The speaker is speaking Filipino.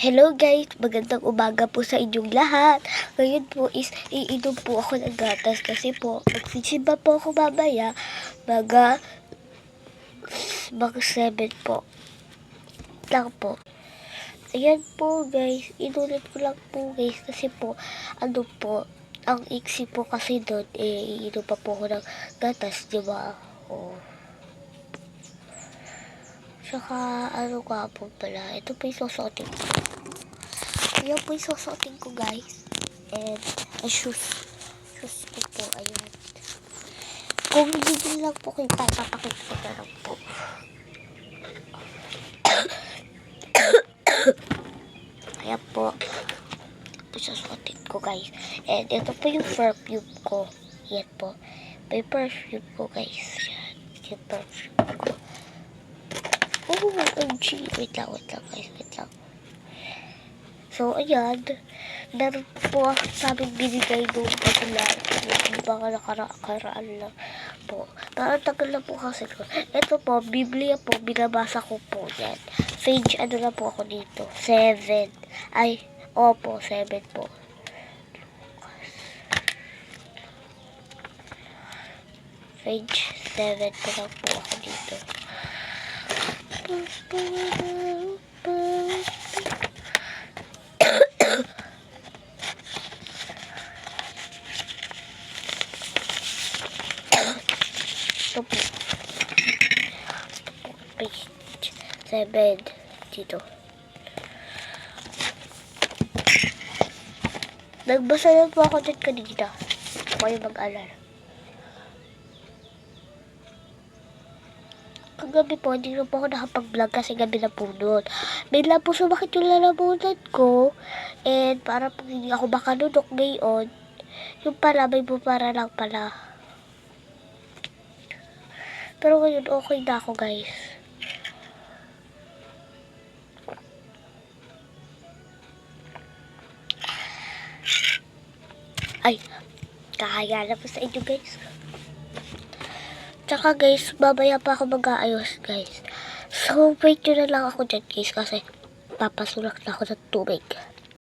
Hello guys, magandang umaga po sa inyong lahat. Ngayon po is iinom po ako ng gatas kasi po magsisimba po ako mamaya mga mga 7 po. Lang po. Ayan po guys, inulit ko lang po guys kasi po ano po, ang iksi po kasi doon eh iinom pa po ako ng gatas, di ba? Oh. Saka ano ka po pala, ito po yung susuotin ko. Ayan po yung susuotin ko guys. And uh, shoes. Shoes ko po, ayan. Kung hindi lang po kayo papapakita ko na lang po. Ayan po. Ito po susuotin ko guys. And ito po yung perfume ko. Yan po. May perfume ko guys. Yan. Yung perfume ko. Oh, OMG. Wait lang, wait lang guys. Wait lang. So, ayan. Meron po sa amin binigay pagkulan. Yung mga nakarakaraan lang po. Parang tagal na po kasi ko. Ito po, Biblia po, binabasa ko po yan. Page, ano na po ako dito? Seven. Ay, opo, seven po. Page 7 pa lang po ako dito. Ito po. Ito po. Page 7. Dito. Nagbasa na po ako dyan kanina. Ako yung mag-alala. Kagabi po, hindi na po ako nakapag-vlog kasi gabi na po noon. Bigla po sumakit yung lalamunan ko. And para po hindi ako makanunok ngayon, yung pala, may bumara lang pala. Pero ngayon, okay na ako, guys. Ay, kakaya na po sa inyo, guys. Tsaka guys, babaya pa ako mag-aayos guys. So, wait nyo na lang ako dyan guys kasi papasulak na ako ng tubig.